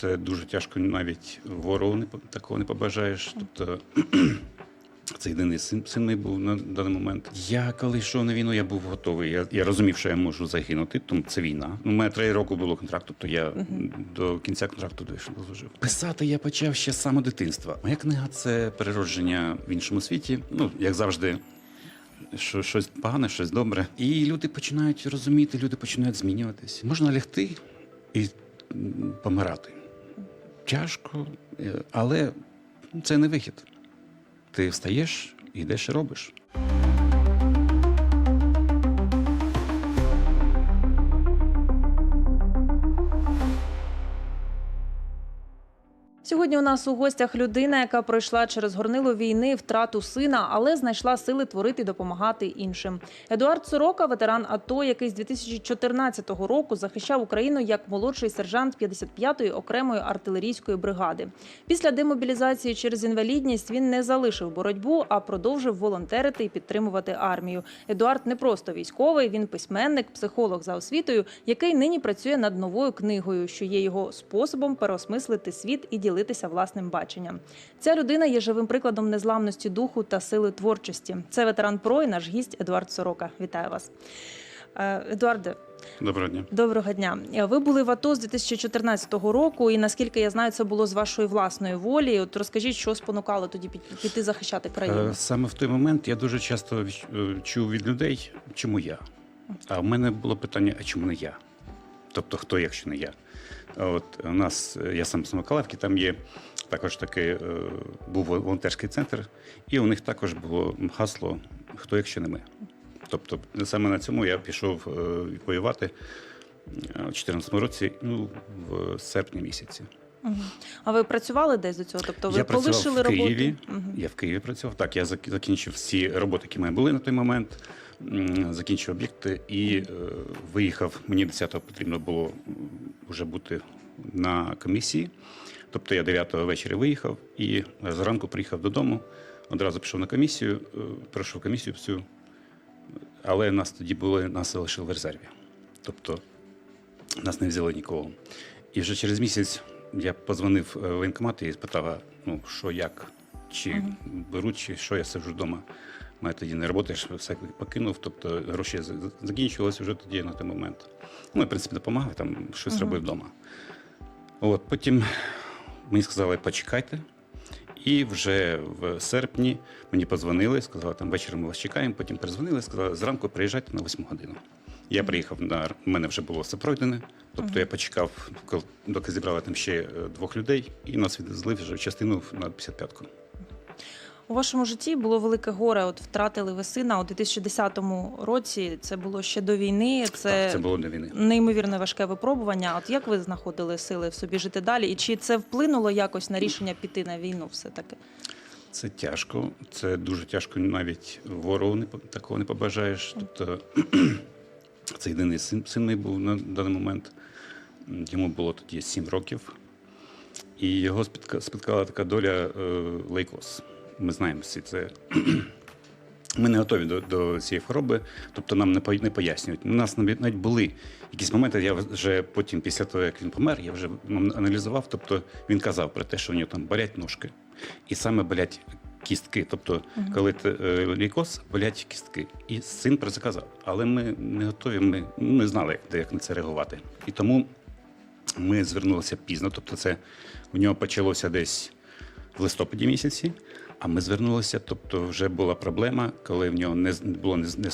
це дуже тяжко навіть ворогу не такого не побажаєш. Тобто це єдиний син, син мій був на даний момент. Я коли йшов на війну, я був готовий. Я, я розумів, що я можу загинути, тому це війна. У мене три роки було контракту, тобто я до кінця контракту дійшов. дослужив. Писати я почав ще з самого дитинства. Моя книга це переродження в іншому світі. Ну, як завжди. Що щось погане, щось добре. І люди починають розуміти, люди починають змінюватись. Можна лягти і помирати. Тяжко, е, але це не вихід. Ти встаєш і йдеш і робиш. Сьогодні у нас у гостях людина, яка пройшла через горнило війни, втрату сина, але знайшла сили творити і допомагати іншим. Едуард Сорока, ветеран АТО, який з 2014 року захищав Україну як молодший сержант 55-ї окремої артилерійської бригади. Після демобілізації через інвалідність він не залишив боротьбу, а продовжив волонтерити і підтримувати армію. Едуард не просто військовий, він письменник, психолог за освітою, який нині працює над новою книгою, що є його способом переосмислити світ і ділитися власним баченням. Ця людина є живим прикладом незламності духу та сили творчості. Це ветеран ПРО і наш гість Едуард Сорока. Вітаю вас. Е, Едуарде, Доброго дня. доброго дня. Ви були в АТО з 2014 року, і наскільки я знаю, це було з вашої власної волі. От розкажіть, що спонукало тоді пі- піти захищати країну. Е, Саме в той момент я дуже часто е, чув від людей, чому я. А в мене було питання: а чому не я? Тобто, хто, якщо не я? От у нас, е, я сам з Миколаївки, там є також такий е, був волонтерський центр, і у них також було гасло Хто, якщо не ми. Тобто, саме на цьому я пішов е, воювати е, у 2014 році, ну, в серпні місяці. А ви працювали десь до цього? Тобто ви я полишили в Києві. роботу? Я в Києві працював. Так, я закінчив всі роботи, які в мене були на той момент. Закінчив об'єкти і е, виїхав. Мені 10-го потрібно було вже бути на комісії. Тобто я 9-го ввечері виїхав і зранку приїхав додому. Одразу пішов на комісію, е, пройшов комісію всю. Але нас тоді були, нас залишили в резерві. Тобто нас не взяли нікого. І вже через місяць я позвонив е, в воєнкомат і спитав, ну, що як, чи беруть, чи що я сиджу вдома. Мене тоді не робота, я все покинув, тобто гроші закінчувалися вже тоді на той момент. Ну, я, в принципі, допомагав, там щось Мгм. робив вдома. От, потім мені сказали, почекайте. І вже в серпні мені подзвонили, сказали, там ввечері ми вас чекаємо, потім перезвонили, сказали, зранку приїжджайте на 8 годину. Я приїхав на у мене вже було все пройдене. Тобто я почекав, коли- доки зібрали там ще е, двох людей, і нас відвезли вже в частину на 55-ку. У вашому житті було велике горе. От втратили ви сина у 2010 році. Це було ще до війни. Це, Так, це було до війни. неймовірне важке випробування. От як ви знаходили сили в собі жити далі? І чи це вплинуло якось на рішення піти на війну? Все таки? Це тяжко, це дуже тяжко, навіть ворогу не такого не побажаєш. Тобто це єдиний син, син мій був на даний момент. Йому було тоді 7 років, і його спітка, спіткала така доля е, лейкоз. Ми знаємо всі це. Ми не готові до, до цієї хвороби, тобто нам не, не пояснюють. У нас навіть були якісь моменти, я вже потім, після того, як він помер, я вже аналізував. Тобто він казав про те, що в нього там болять ножки, і саме болять кістки. Тобто, коли ти, е, болять кістки. І син про це казав. Але ми не готові, ми не знали, як, як на це реагувати. І тому ми звернулися пізно. Тобто, це у нього почалося десь в листопаді місяці. А ми звернулися, тобто вже була проблема, коли в нього не було не, з- не,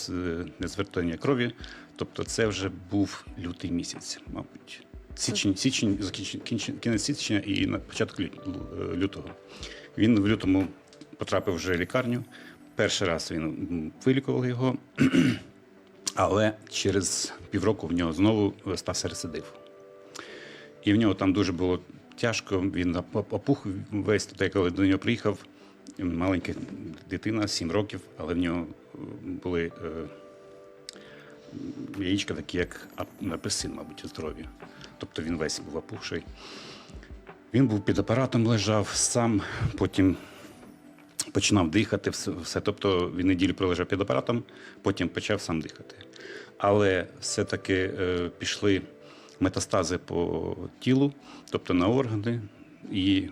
не крові. Тобто, це вже був лютий місяць, мабуть. Січень, січень, закінч- кінець січня і на початок лютого. Він в лютому потрапив вже в лікарню. Перший раз він м, вилікували його, але через півроку в нього знову стався рецидив. І в нього там дуже було тяжко. Він оп- опух весь той, коли до нього приїхав. Маленька дитина, 7 років, але в нього були е, яєчка такі, як ап- апельсин, мабуть, здорові. Тобто він весь був опухший. Він був під апаратом, лежав сам, потім починав дихати, все. Тобто він неділю пролежав під апаратом, потім почав сам дихати. Але все-таки е, пішли метастази по тілу, тобто на органи, і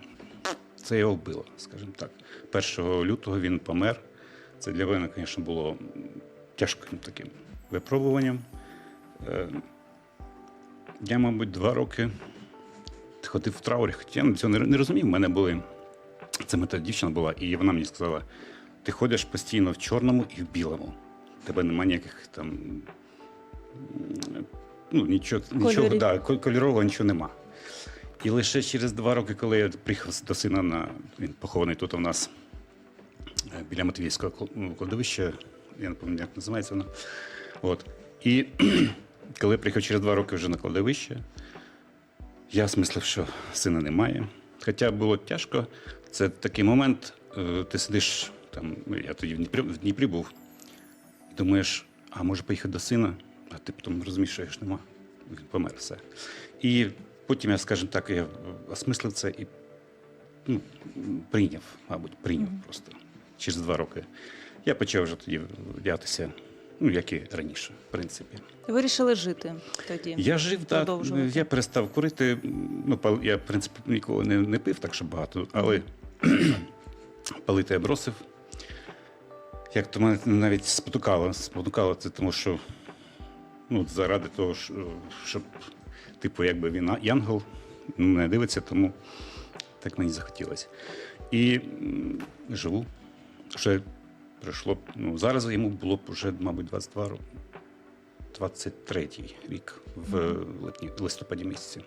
це його вбило, скажімо так. 1 лютого він помер. Це для мене, звісно, було тяжким таким випробуванням. Е, Я, мабуть, два роки ходив в траурі, хоча я цього не, розумів. У мене були. Це мета дівчина була, і вона мені сказала: ти ходиш постійно в чорному і в білому. Тебе немає ніяких там. Ну, нічого, нічого да, кольорового нічого нема. І лише через два роки, коли я приїхав до сина на він похований тут у нас е, біля Матвіївського кл- ну, кладовища, я не пам'ятаю, як називається воно. От. І коли я приїхав через два роки вже на кладовище, я осмислив, що сина немає. Хоча було тяжко, це такий момент, е, ти сидиш там, я тоді в Дніпрі, в Дніпрі був, і думаєш, а може поїхати до сина, а ти потім розумієш, що ж нема. Він помер все. І потім я, скажімо так, я осмислив це і ну, прийняв, мабуть, прийняв просто через два роки. Я почав вже тоді вдягатися, ну, як і раніше, в принципі. Вирішили жити тоді. Я жив, так, я перестав курити. Ну, я, в принципі, ніколи не, не пив так, що багато, але палити я бросив. Як то мене навіть спотукало. Спотукало це тому, що ну, заради того, що- щоб, типу, якби він янгол мене дивиться, тому так мені захотілося. І живу. Вже пройшло. Ну, зараз йому було б вже, мабуть, 22 роки. 23-й рік в липні, листопаді місяці.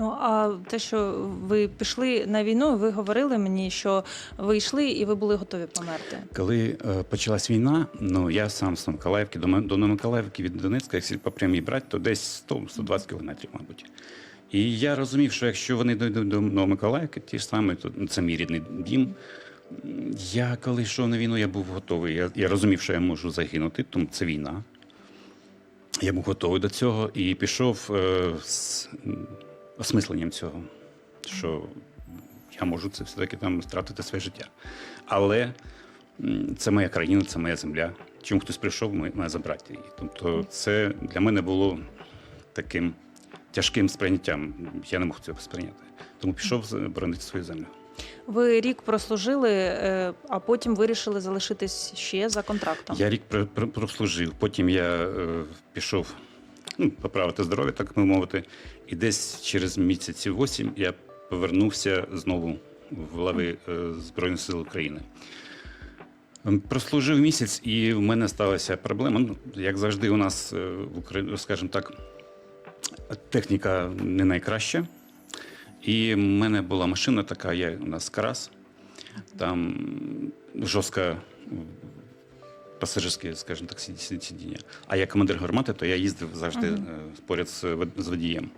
Ну а те, що ви пішли на війну, ви говорили мені, що ви йшли і ви були готові померти. Коли е, почалась війна, ну я сам з Миколаївки до, до Миколаївки від Донецька, якщо по прямій брати, то десь 100-120 кілометрів, мабуть. І я розумів, що якщо вони дійдуть до Новомиколаївки, ті ж самі, то ну, це мій рідний дім. Я коли йшов на війну, я був готовий. Я, я розумів, що я можу загинути, тому це війна. Я був готовий до цього і пішов е, з осмисленням цього, що я можу це все-таки там втратити своє життя. Але це моя країна, це моя земля. Чому хтось прийшов, має забрати її. Тобто, це для мене було таким тяжким сприйняттям. Я не мог цього сприйняти. Тому пішов боронити свою землю. Ви рік прослужили, е, а потім вирішили залишитись ще за контрактом. Я рік пр- пр- прослужив, потім я е, пішов ну, поправити здоров'я, так би мовити. І десь через місяців вісім я повернувся знову в лави е, Збройних сил України. Ем, Прослужив місяць, і в мене сталася проблема. Ну, як завжди, у нас е, в Україні, скажімо так, техніка не найкраща. І в мене була машина така, я, у нас карас. Там жорстка пасажирське, скажімо так, сид- сид- сидіння. А як командир гармати, то я їздив завжди Мгм. е, поряд з, водієм.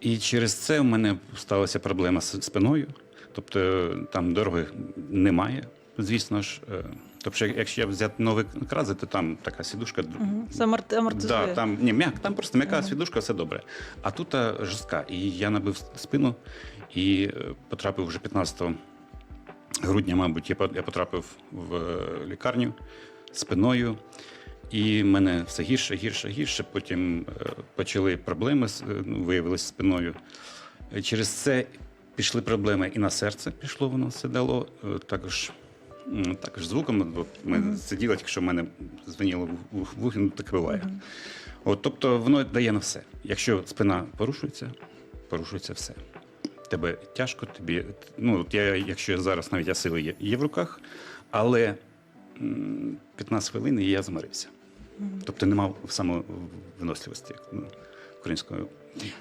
І через це в мене сталася проблема з спиною. Тобто е, там дороги немає, звісно ж. Е, Тобто, якщо я взяти новий крази, то там така сідушка. Мгм. Це. Да, там, ні, м'як, там просто м'яка свідушка, все добре. А тут жорстка. І я набив спину і потрапив вже 15 грудня, мабуть, я потрапив в лікарню спиною. І мене все гірше, гірше, гірше. Потім е, почали проблеми, е, ну, виявилися спиною. Е, Через це пішли проблеми і на серце пішло, воно все дало. Також, також звуком, бо ми сиділи, якщо в мене дзвоніло в ну так буває. От, тобто воно дає на все. Якщо спина порушується, порушується все. Тебе тяжко, тобі. Ну, от я, якщо зараз навіть я сили є, є в руках, але 15 хвилин і я змирився. Тобто не мав самовиносливості ну, українською.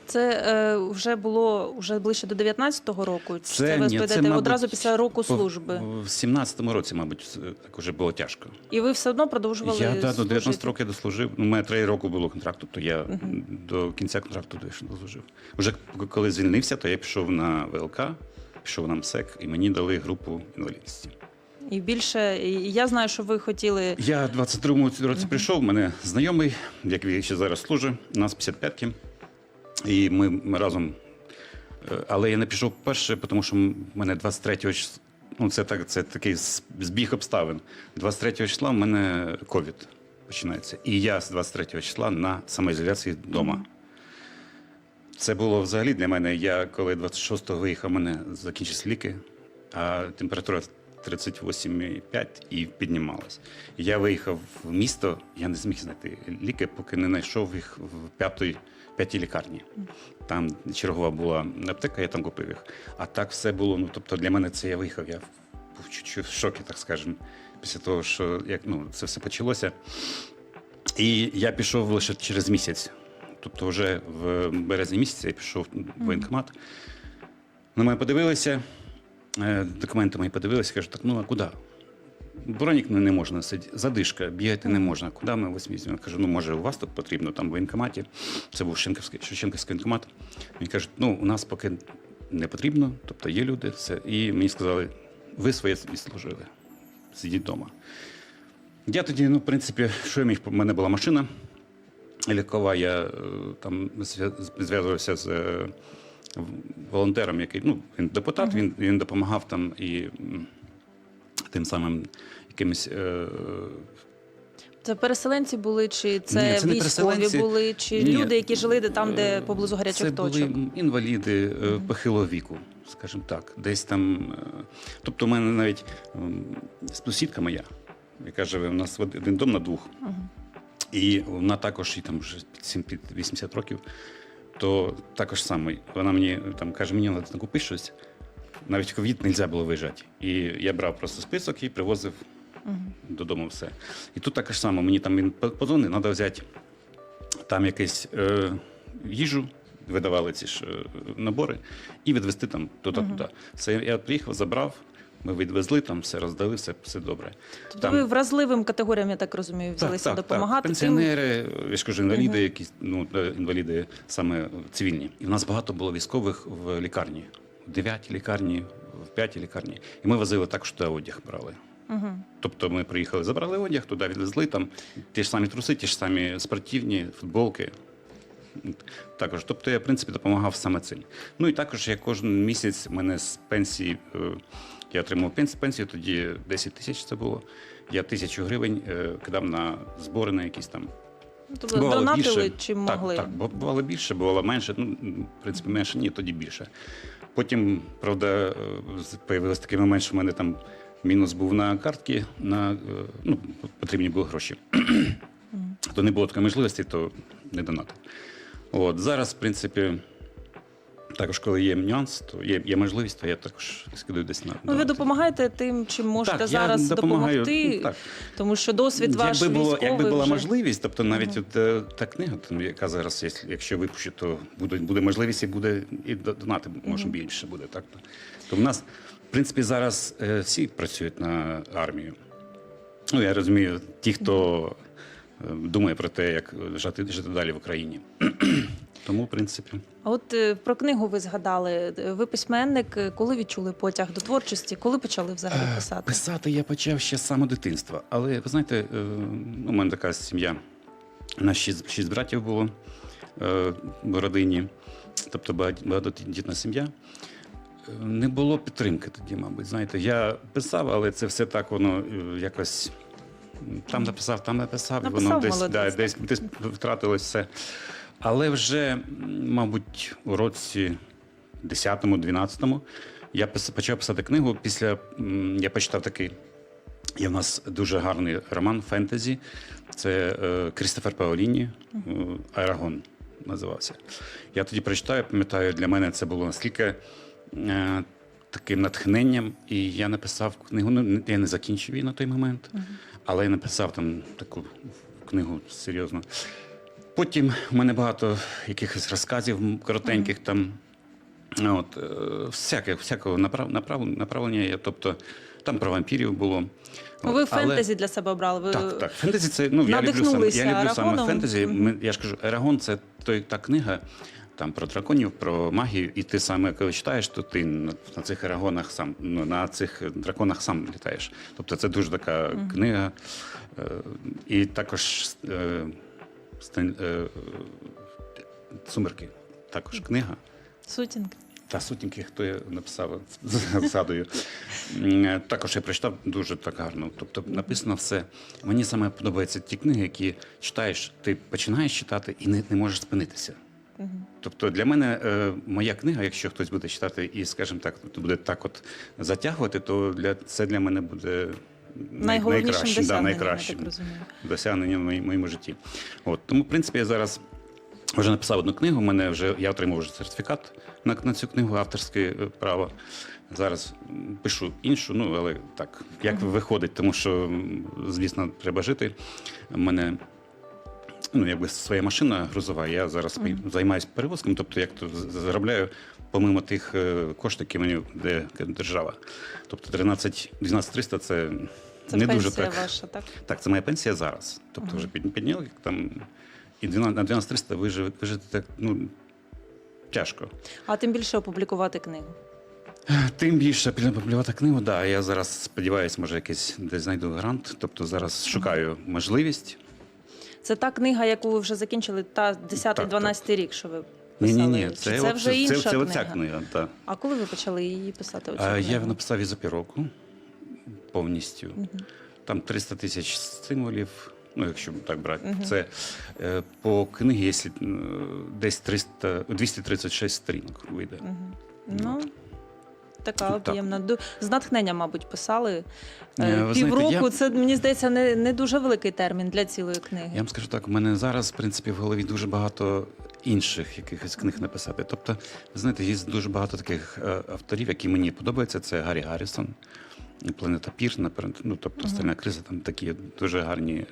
Це е, вже було вже ближче до 19-го року. Чи Це це, ви ні, розповідаєте це, мабуть, одразу після року служби? В 17-му році, мабуть, так уже було тяжко. І ви все одно продовжували Я да, до 19 років дослужив. Ну, у мене три роки було контракту, то я Мгм. до кінця контракту дослужив. Уже коли звільнився, то я пішов на ВЛК, пішов на МСЕК, і мені дали групу інвалідності. І більше і я знаю, що ви хотіли. Я в 22-му році прийшов, в мене знайомий, як він ще зараз служить, нас 55-ки. І ми, ми разом. е, Але я не пішов перше, тому що в мене 23 числа, ну це так, це такий збіг обставин. 23 числа в мене ковід починається. І я з 23 числа на самоізоляції вдома. Це було взагалі для мене. Я коли 26-го виїхав, у мене закінчились ліки, а температура 38,5 і піднімалась. Я виїхав в місто, я не зміг знайти ліки, поки не знайшов їх в п'ятій, п'ятій лікарні. Там чергова була аптека, я там купив їх. А так все було. Ну тобто для мене це я виїхав. Я був чуть-чуть в шокі, так скажемо, після того, що як ну це все почалося. І я пішов лише через місяць. Тобто, вже в березні місяці я пішов в воєнкомат. На мене подивилися, документи мої подивилися, кажуть, так ну а куди? Бронік не, не можна сидіти, задишка, бігати не можна. Куди ми вас візьмемо? Кажу, ну може у вас тут потрібно, там в воєнкоматі. Це був Шевченківський, Шевченківський воєнкомат. Він кажуть, ну у нас поки не потрібно, тобто є люди, все. І мені сказали, ви своє відслужили, сидіть вдома. Я тоді, ну, в принципі, що я міг? У мене була машина лікова, я е, там зв'язувався з е, в- волонтером, який ну, він депутат, він, він допомагав там і тим самим якимось. Е, Це переселенці були, чи це, Ні, це військові були, чи Ні. люди, які жили де там, де поблизу гарячих це точок? були інваліди е, похилого віку, скажімо так. Десь там. е, Тобто, у мене навіть ем, сусідка моя, яка живе у нас в один дом на двох. І вона також і там вже під 80 років, то також саме. Вона мені там каже, мені треба купити щось. Навіть в ковід не можна було виїжджати. І я брав просто список і привозив додому все. І тут також само, мені там він подзвонив, треба взяти там якусь е, їжу, видавали ці ж е, набори, і відвезти там туди-туди. Все, я приїхав, забрав, ми відвезли, там все роздали, все, все добре. Тобто ви вразливим категоріям, я так розумію, взялися допомагати. тим- Пенсіонери, я ж кажу, інваліди, якісь ну е, інваліди саме цивільні. І в нас багато було військових в лікарні, в 9 лікарні, в 5 лікарні. І ми возили також туди одяг брали. Мгм. Тобто ми приїхали, забрали одяг, туди відвезли там ті ж самі труси, ті ж самі спортивні, футболки. Також, тобто я, в принципі, допомагав саме цим. Ну і також я кожен місяць мене з пенсії, е, я отримав пенсію, тоді 10 тисяч це було. Я тисячу гривень е, кидав на збори на якісь там. Ну, Тобто донатили чим так, могли. Так, бу- бувало більше, бувало менше. Ну, в принципі, менше ні, тоді більше. Потім, правда, е, з- появився такий момент, що в мене там мінус був на картки, на, ну, потрібні були гроші. То не було такої можливості, то не донатив. От, зараз, в принципі, також, коли є нюанс, то є, є можливість, то я також скидаю десь на. Ну, ви допомагаєте тим, чим можете Так, я зараз допомагаю, допомогти, ну, так. тому що досвід ваш якби, було, військовий якби була вже... можливість, тобто навіть от, е, та книга, там, яка зараз, є, якщо випущу, то буде, буде можливість і буде і донати може більше буде. Так? То в нас, в принципі, зараз е, всі працюють на армію. Ну, я розумію, ті, хто е, думає про те, як жити, жити далі в Україні. Тому, в принципі. А от е, про книгу ви згадали. Ви письменник. Е, Коли відчули потяг до творчості? Коли почали взагалі Е, писати? Писати я почав ще з самого дитинства. Але ви знаєте, е, ну, у мене така сім'я. У нас шість, шість братів було е, в родині, тобто багатодітна сім'я. Е, Не було підтримки тоді, мабуть. Знаєте, я писав, але це все так воно е, якось. Там написав, там написав, і воно Написав, десь, да, десь, десь втратилось все. Але вже, мабуть, у році 10-12 я почав писати книгу. Після я почитав такий. Є в нас дуже гарний роман фентезі. Це е, Крістофер Паоліні, е, Айрагон називався. Я тоді прочитаю, пам'ятаю, для мене це було наскільки е, таким натхненням. І я написав книгу. Ну, я не закінчив її на той момент, але я написав там таку книгу серйозно. Потім у мене багато якихось розказів коротеньких там. От, е, всяке, всякого направ, направ, направлення. є. Тобто там про вампірів було. Ви От, але- фентезі для себе обрали. Ви Так, так. Фентезі це ну я люблю саме. Я люблю саме фентезі. Ми, я ж кажу, Ерагон це той та книга. Там про драконів, про магію, і ти саме коли читаєш, то ти на, на цих ерагонах сам ну, на цих драконах сам літаєш. Тобто це дуже така книга. Е, і також е, Стан- е, Сумерки, також книга. сутінки. Та сутінки, хто я написав, згадую. Е, Також я прочитав дуже так гарно. Тобто написано все. Мені саме подобаються ті книги, які читаєш, ти починаєш читати і не, не можеш спинитися. Тобто для мене е, моя книга, якщо хтось буде читати і, скажімо так, буде так от затягувати, то для це для мене буде най- найкращим, да, найкращим досягненням в моєму житті. От тому, в принципі, я зараз вже написав одну книгу. Мене вже я отримав вже сертифікат на, на цю книгу, авторське е, право. Зараз пишу іншу, ну але так, як виходить, тому що, звісно, треба жити. У мене ну, якби своя машина грузова, я зараз mm займаюся перевозком, тобто як то заробляю помимо тих е, коштів, які мені дає держава. Тобто 13 12 300 це, Це не пенсія дуже так. ваша, так? Так, це моя пенсія зараз. Тобто вже під- підняли там. І 12, на 12 300 вижити, вижити так, ну, тяжко. А тим більше опублікувати книгу. Тим більше публікувати книгу, да, я зараз сподіваюся, може, якийсь десь знайду грант. Тобто зараз шукаю можливість. Це та книга, яку ви вже закінчили, та 10-12 рік, що ви Ні, писали. ні, ні, це, це вже це, інша це, книга? оця книга. Так. А коли ви почали її писати? Оцю А, я написав ізопіроку повністю. Там 300 тисяч символів. Ну, якщо так брати, це е, по книгі, якщо десь 300, 236 сторінок вийде. Мгм. Ну, така об'ємна. Ду- З натхнення, мабуть, писали. Е, ви Півроку знаєте, я- це, мені здається, не, не дуже великий термін для цілої книги. Я вам скажу так, у мене зараз, в принципі, в голові дуже багато інших якихось книг написати. Тобто, ви знаєте, є дуже багато таких е, авторів, які мені подобаються. Це Гаррі Гаррісон, Планета Пір, наприклад, ну, тобто Стальна криза, там такі дуже гарні.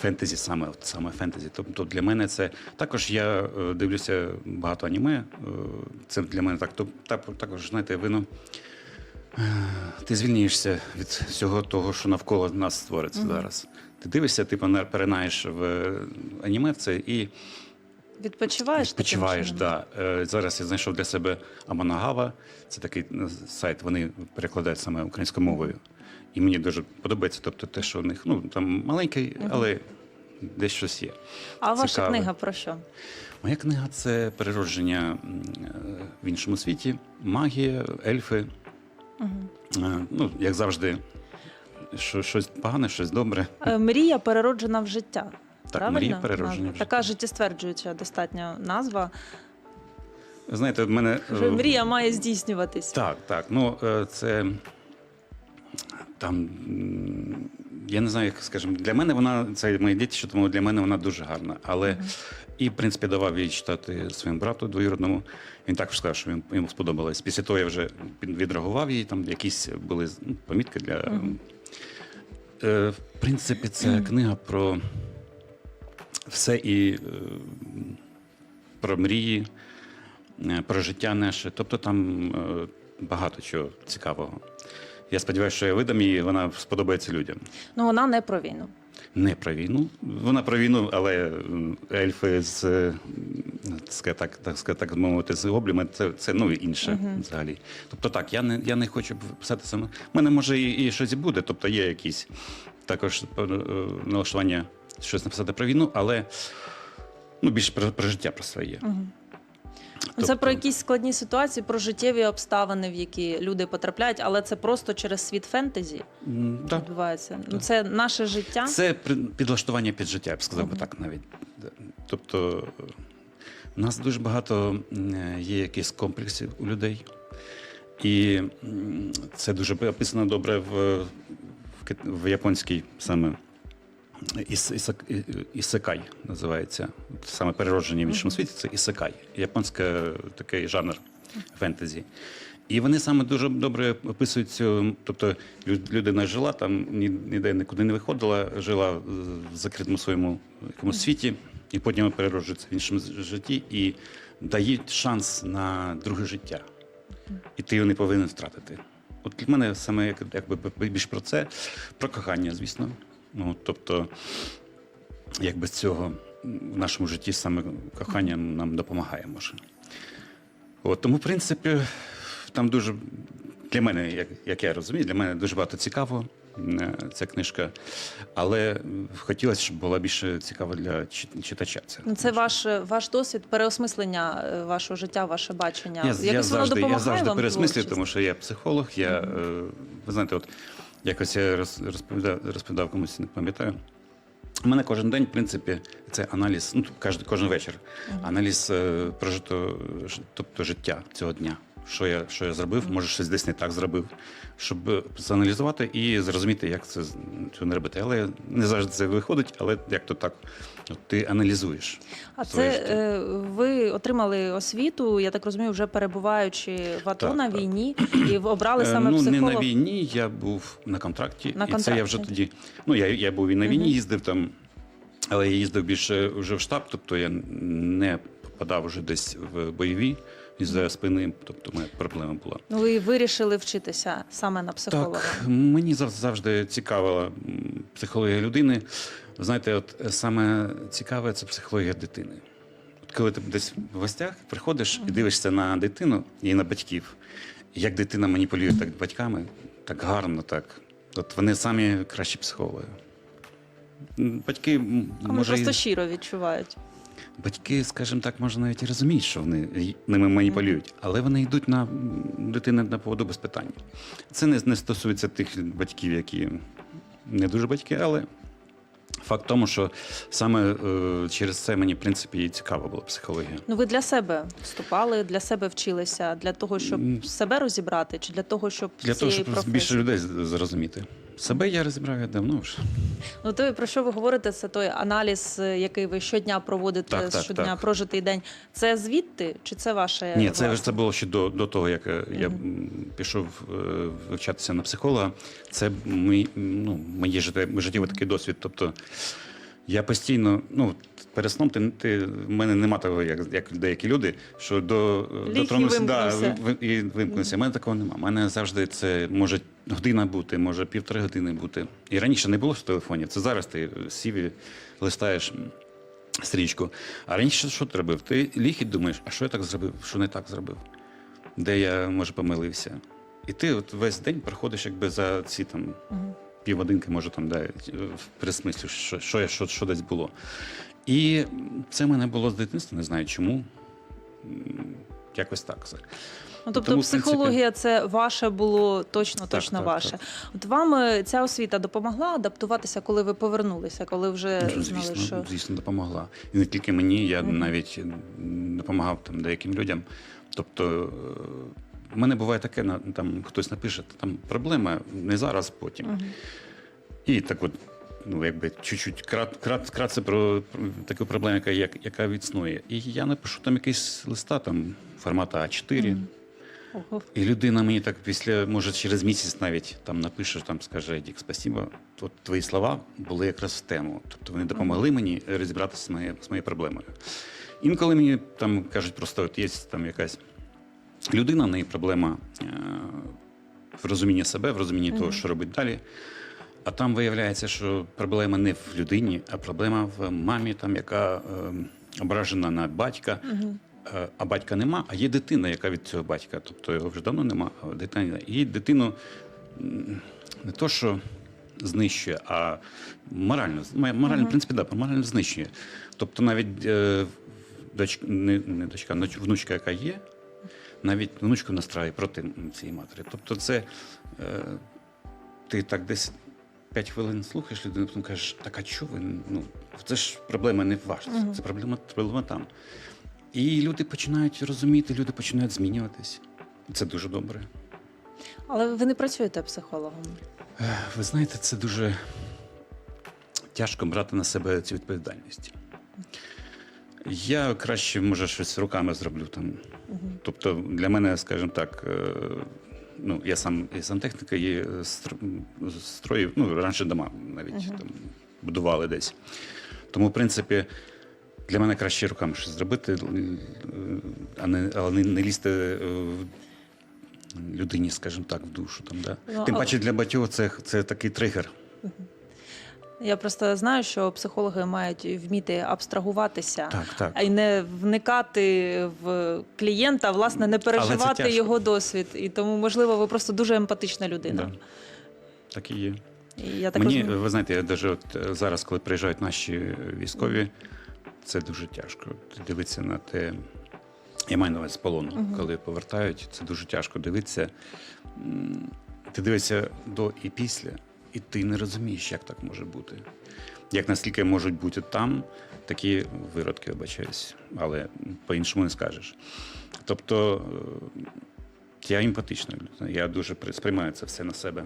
Фентезі, саме от саме фентезі. Тобто для мене це також я е, дивлюся багато аніме. е, Це для мене так. То так, також знаєте, вино. е, Ти звільняєшся від всього того, що навколо нас створиться зараз. Ти дивишся, ти перенаєш в аніме в це і Відпочиваєш? відпочиваєш. чином? Да. Зараз я знайшов для себе Аманагава. Це такий сайт, вони перекладають саме українською мовою. І мені дуже подобається. Тобто те, що у них ну там маленький, але десь щось є. А ваша Цікаве. книга про що? Моя книга це переродження е, в іншому світі, магія, ельфи. Е, Ну, як завжди, що, щось погане, щось добре. Е, Мрія перероджена в життя. Правильно? «Мрія перероджена в Така життя». життєстверджуюча достатньо назва. Знаєте, в мене. Мрія має здійснюватись. Так, так. Ну, це там. Я не знаю, як скажімо, для мене вона це моє дітище, тому для мене вона дуже гарна. Але і, в принципі, давав її читати своєму брату двоюродному. Він також сказав, що він- йому сподобалось. Після того я вже відреагував її, там якісь були ну, помітки для. Е, В принципі, це книга про все і е, про мрії, е, про життя наше. Тобто там е, багато чого цікавого. Я сподіваюся, що я видам її, вона сподобається людям. Ну вона не про війну. Не про війну. Вона про війну, але ельфи з е, так, так, так мовити, з гобліми, це, це ну, інше взагалі. Тобто так, я не, я не хочу писати саме. У мене може і, і щось буде, тобто є якісь також е, налаштування щось написати про війну, але ну, більше про, про життя про своє. Ну, Це Тобто- про якісь складні ситуації, про життєві обставини, в які люди потрапляють, але це просто через світ фентезі да. відбувається. Ну, це наше життя. Це підлаштування під життя, я б сказав би так навіть. Тобто у нас дуже багато є якихось комплексів у людей. І це дуже описано добре в, в японській саме іс, ісекай називається. Саме переродження в іншому світі це ісекай. Японська такий жанр фентезі. І вони саме дуже добре описують цю. Тобто людина жила там, ніде нікуди не виходила, жила в закритому своєму якомусь світі, і потім перероджується в іншому житті і дають шанс на друге життя. І ти його не повинен втратити. От для мене саме якби більш про це, про кохання, звісно. Ну, тобто, як без цього в нашому житті саме кохання нам допомагає, може. От, тому, в принципі, там дуже для мене, як, як я розумію, для мене дуже багато цікаво е, ця книжка. Але хотілося, щоб була більше цікава для читача. Ця Ну, Це ваш, ваш досвід переосмислення е, вашого життя, ваше бачення. я, Якось я воно завжди, я завжди вам пересмислюю, тому що я психолог. Я, е, ви знаєте, от якось я роз- розповідав, розповідав комусь, не пам'ятаю. У мене кожен день, в принципі, це аналіз, ну, кожен, кожен вечір. Аналіз е, прожито, тобто життя цього дня. Що я, що я зробив, може, щось десь не так зробив, щоб зааналізувати і зрозуміти, як це цього не робити. Але не завжди це виходить, але як то так, от ти аналізуєш. А це життя. е, ви отримали освіту, я так розумію, вже перебуваючи в АТО Так, на так. війні і обрали Е, саме ну, психолог. не на війні, я був на контракті. На і це я вже тоді. Ну, я, я був і на війні, Мгм. їздив там, але я їздив більше вже в штаб, тобто я не попадав вже десь в бойові із-за спини, тобто мене проблема була. Ну, ви вирішили вчитися саме на психолога. Так, мені зав- завжди цікавила психологія людини. Знаєте, от е, саме цікаве це психологія дитини. От коли ти десь в гостях приходиш і дивишся на дитину і на батьків, як дитина маніпулює так батьками, так гарно, так. От вони самі кращі психологи. Батьки, Вони може, просто щиро відчувають. Батьки, скажімо так, може навіть і розуміють, що вони ними маніпулюють, але вони йдуть на дитини на поводу без питань. Це не, не стосується тих батьків, які не дуже батьки, але факт в тому, що саме е, через це мені, в принципі, і цікава була психологія. Ну, ви для себе вступали, для себе вчилися, для того, щоб себе розібрати, чи для того, щоб Для того, щоб професії? більше людей зрозуміти. Себе я розібрав я давно вже. Ну, то, про що ви говорите, це той аналіз, е, який ви щодня проводите, Так, так, щодня так. прожитий день. Це звідти, чи це ваше? Ні, це, це було ще до, до того, як е, я пішов е, вивчатися на психолога. Це мій, ну, моє життєво життєвий такий досвід. Тобто я постійно, ну, перед сном ти, ти, в мене нема того, як, як деякі люди, що до, дотронувся да, і вимкнувся. У мене такого нема. У мене завжди це може година бути, може півтори години бути. І раніше не було ж телефонів. Це зараз ти сів і листаєш стрічку. А раніше що ти робив? Ти ліг і думаєш, а що я так зробив, що не так зробив? Де я, може, помилився? І ти от весь день проходиш якби за ці там півгодинки, може, там, де пересмислюєш, що, що, що, що десь було. І це мене було з дитинства, не знаю чому. Якось так. Ну, тобто Тому, в принципі- психологія це ваше було точно, Так, точно так, ваше. так. От вам е, ця освіта допомогла адаптуватися, коли ви повернулися, коли вже Ну, знали, звісно, що звісно, допомогла. І не тільки мені, я Мгм. навіть допомагав там деяким людям. Тобто, е, в мене буває таке, там хтось напише, там проблема не зараз, потім. Мгм. І так от, ну, якби чуть-чуть крат, крат, кратце про, про таку проблему, яка, як- яка існує. І я напишу там якийсь листа, там формата А4. Мгм. Ого. І людина мені так після, може, через місяць навіть там напише, там скаже Едік, спасибо. От твої слова були якраз в тему. Тобто вони допомогли мені розібратися з моєю, з моєю проблемою. Інколи мені там кажуть, просто от є там якась людина, в неї проблема е- в розумінні себе, в розумінні того, що робить далі. А там виявляється, що проблема не в людині, а проблема в мамі, там, яка е- ображена на батька. Е, а батька нема, а є дитина, яка від цього батька. Тобто його вже давно нема, а дитина. І дитину не то, що знищує, а морально, морально, в принципі, да, морально знищує. Тобто навіть е, дочка, не, не дочка, внучка, яка є, навіть внучку настраює проти цієї матері. Тобто, це е, ти так десь. П'ять хвилин слухаєш людину, потім кажеш, так а чого ви? Ну, це ж проблема не в вас, Мгм. це проблема, проблема там. І люди починають розуміти, люди починають змінюватись. Це дуже добре. Але ви не працюєте психологом. Ви знаєте, це дуже тяжко брати на себе цю відповідальність. Я краще, може, щось руками зроблю там. Мгм. Тобто, для мене, скажімо так, е, ну, я сам і сантехніка, і стр- строїв, ну, раніше дома навіть Мгм. там будували десь. Тому, в принципі, для мене краще руками щось зробити, е, а не, але не, не лізти е, в людині, скажімо так, в душу. Там, да? Ну, Тим але... паче для батьків це, це такий тригер. Я просто знаю, що психологи мають вміти абстрагуватися. Так, так. А й не вникати в клієнта, власне, не переживати його досвід. І тому, можливо, ви просто дуже емпатична людина. Да. Так і є. І я так Мені, розумію. ви знаєте, я навіть от е, зараз, коли приїжджають наші військові, це дуже тяжко. Дивитися на те. Я маю на увазі з полону, Мгм. коли повертають, це дуже тяжко дивитися. Ти дивишся до і після, і ти не розумієш, як так може бути. Як наскільки можуть бути там, такі виродки, вибачаюсь, але по-іншому не скажеш. Тобто е, я емпатична людина, я дуже при- сприймаю це все на себе.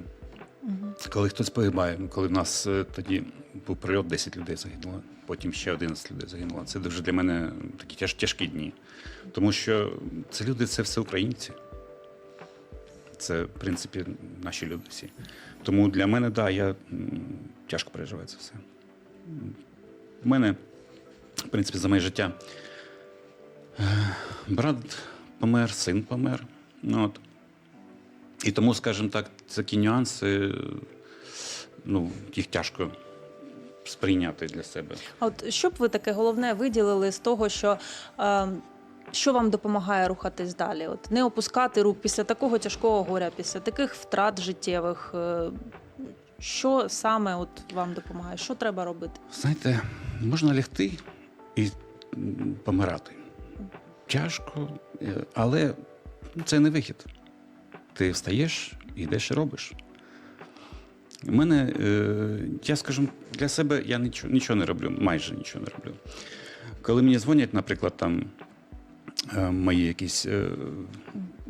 Коли хтось погибає, ну, коли в нас е, тоді був прильот, 10 людей загинуло, потім ще 11 людей загинуло. Це дуже для мене такі тяж, тяжкі дні. Тому що це люди, це все українці. Це, в принципі, наші люди всі. Тому для мене, так, да, я тяжко переживаю це все. У мене, в принципі, за моє життя е, брат помер, син помер. Ну, от. І тому, скажімо так, такі нюанси, ну, їх тяжко сприйняти для себе. А от що б ви таке головне виділили з того, що, е, що вам допомагає рухатись далі? От не опускати рук після такого тяжкого горя, після таких втрат життєвих. е, що саме от вам допомагає? Що треба робити? Знаєте, можна лягти і помирати. Тяжко, е, але це не вихід. Ти встаєш йдеш і робиш. У мене, е, я скажу, для себе я нічого, нічого не роблю, майже нічого не роблю. Коли мені дзвонять, наприклад, там мої якісь е,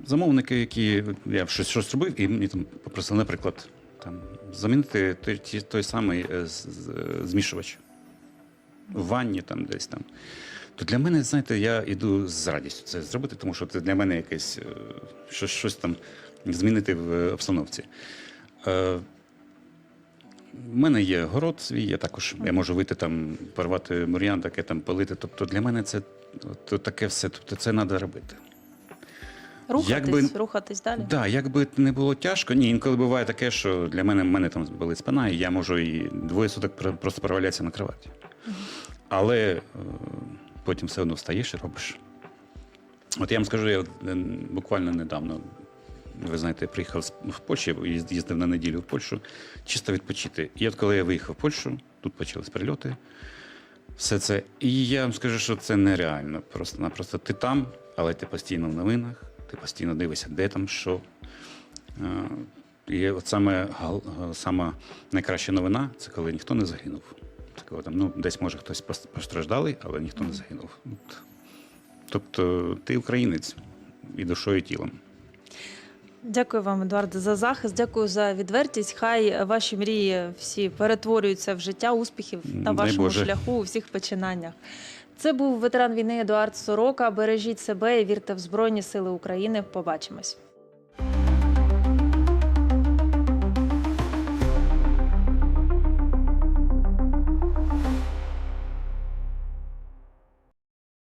замовники, які я щось, щось робив, і мені там попросили, наприклад, там, замінити той, той самий е, е, змішувач в ванні там десь там. То для мене, знаєте, я йду з радістю це зробити, тому що це для мене якесь е, щось, щось там змінити в е, обстановці. У мене є город свій, я також я можу вийти там, порвати мур'ян, таке там полити. Тобто для мене це то таке все. Тобто це треба робити. Рухатись, Якби- рухатись далі? Так, да, якби не було тяжко, ні, інколи буває таке, що для мене в мене там болить спина, і я можу і двоє суток просто провалятися на кроваті. Але е, потім все одно встаєш і робиш. От я вам скажу, я е, буквально недавно, ви знаєте, я приїхав в Польщу, їздив на неділю в Польщу, чисто відпочити. І от коли я виїхав в Польщу, тут почались прильоти, все це. І я вам скажу, що це нереально. Просто-напросто ти там, але ти постійно в новинах, ти постійно дивишся, де там що. Е, І от саме, гал- сама найкраща новина це коли ніхто не загинув. Це там, ну, десь може хтось постраждалий, але ніхто не загинув. Тобто ти українець і душою, і тілом. Дякую вам, Едуард, за захист. Дякую за відвертість. Хай ваші мрії всі перетворюються в життя успіхів на вашому Боже. шляху у всіх починаннях. Це був ветеран війни Едуард Сорока. Бережіть себе і вірте в Збройні Сили України. Побачимось.